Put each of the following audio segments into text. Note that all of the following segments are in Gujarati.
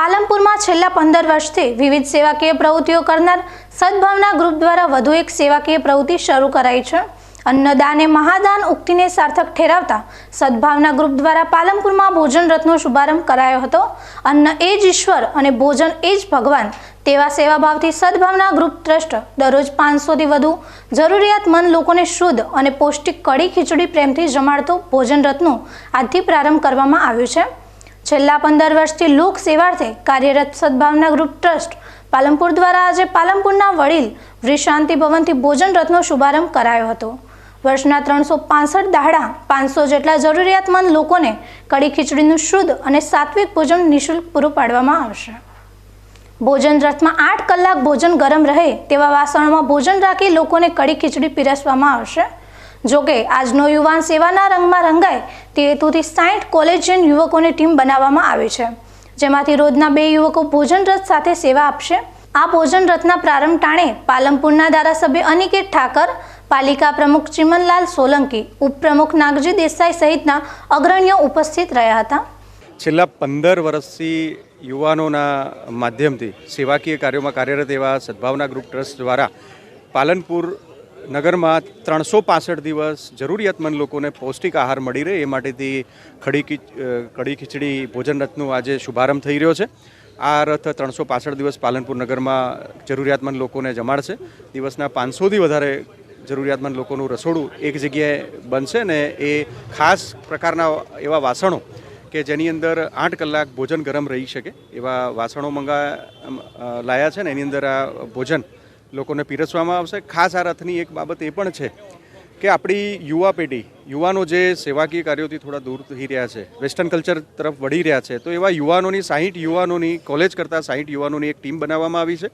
પાલનપુરમાં છેલ્લા પંદર વર્ષથી વિવિધ સેવાકીય પ્રવૃત્તિઓ કરનાર સદભાવના ગ્રુપ દ્વારા વધુ એક સેવાકીય પ્રવૃત્તિ શરૂ કરાઈ છે. અન્નદાને મહાદાન ઉક્તિને સાર્થક ઠેરાવતા સદભાવના ગ્રુપ દ્વારા પાલમપુરમાં ભોજન રથનો શુભારંભ કરાયો હતો. અન્ન એ જ ઈશ્વર અને ભોજન એ જ ભગવાન તેવા સેવાભાવથી સદભાવના ગ્રુપ ટ્રસ્ટ દરરોજ પાંચસોથી વધુ જરૂરિયાતમંદ લોકોને શુદ્ધ અને પૌષ્ટિક કડી ખીચડી પ્રેમથી જમાડતો ભોજન રથનું આજથી પ્રારંભ કરવામાં આવ્યું છે. છેલ્લા પંદર વર્ષથી લોક સેવાર્થે કાર્યરત સદભાવના ગ્રુપ ટ્રસ્ટ પાલનપુર દ્વારા આજે પાલનપુરના વડીલ વ્રિશાંતિ ભવનથી ભોજન રથનો શુભારંભ કરાયો હતો. વર્ષના ત્રણસો પાસઠ દાડા પાંચસો જેટલા જરૂરિયાતમંદ લોકોને કડી ખીચડીનું શુદ્ધ અને સાત્વિક ભોજન નિઃશુલ્ક પૂરું પાડવામાં આવશે. ભોજન રથમાં આઠ કલાક ભોજન ગરમ રહે તેવા વાસણમાં ભોજન રાખી લોકોને કડી ખીચડી પીરસવામાં આવશે. જોકે આજનો યુવાન સેવાના રંગમાં રંગાય તે હેતુથી સાઠ કોલેજિયન યુવકોની ટીમ બનાવવામાં આવી છે. જેમાંથી રોજના બે યુવકો ભોજન રથ સાથે સેવા આપશે. આ ભોજન રથના પ્રારંભ ટાણે પાલનપુરના ધારાસભ્ય અનિકેત ઠાકર, પાલિકા પ્રમુખ ચિમનલાલ સોલંકી, ઉપપ્રમુખ નાગજી દેસાઈ સહિતના અગ્રણીઓ ઉપસ્થિત રહ્યા હતા. છેલ્લા પંદર વર્ષથી યુવાનોના માધ્યમથી સેવાકીય કાર્યોમાં કાર્યરત એવા સદભાવના ગ્રુપ ટ્રસ્ટ દ્વારા પાલનપુર નગરમાં ત્રણસો પાસઠ દિવસ જરૂરિયાતમંદ લોકોને પૌષ્ટિક આહાર મળી રહે એ માટેથી ખડી કડી ખીચડી ભોજન રથનો આજે શુભારંભ થઈ રહ્યો છે. આ રથ ત્રણસો પાસઠ દિવસ પાલનપુર નગરમાં જરૂરિયાતમંદ લોકોને જમાડશે. દિવસના પાંચસોથી વધારે જરૂરિયાતમંદ લોકોનું રસોડું એક જગ્યાએ બનશે ને એ ખાસ પ્રકારના એવા વાસણો કે જેની અંદર આઠ કલાક ભોજન ગરમ રહી શકે એવા વાસણો મંગા લાયા છે ને એની અંદર આ ભોજન લોકોને પીરસવામાં આવશે. ખાસ આ રથની એક બાબત એ પણ છે કે આપણી યુવા પેઢી, યુવાનો જે સેવાકીય કાર્યોથી થોડા દૂર થઈ રહ્યા છે, વેસ્ટર્ન કલ્ચર તરફ વળી રહ્યા છે, તો એવા યુવાનોની, સાહીઠ યુવાનોની, કોલેજ કરતાં સાહીઠ યુવાનોની એક ટીમ બનાવવામાં આવી છે.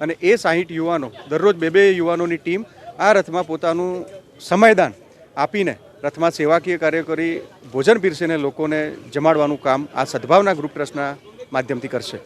અને એ સાહીઠ યુવાનો, દરરોજ બે બે યુવાનોની ટીમ આ રથમાં પોતાનું સમયદાન આપીને રથમાં સેવાકીય કાર્ય કરી ભોજન પીરસીને લોકોને જમાડવાનું કામ આ સદભાવના ગ્રુપ ટ્રસ્ટના માધ્યમથી કરશે.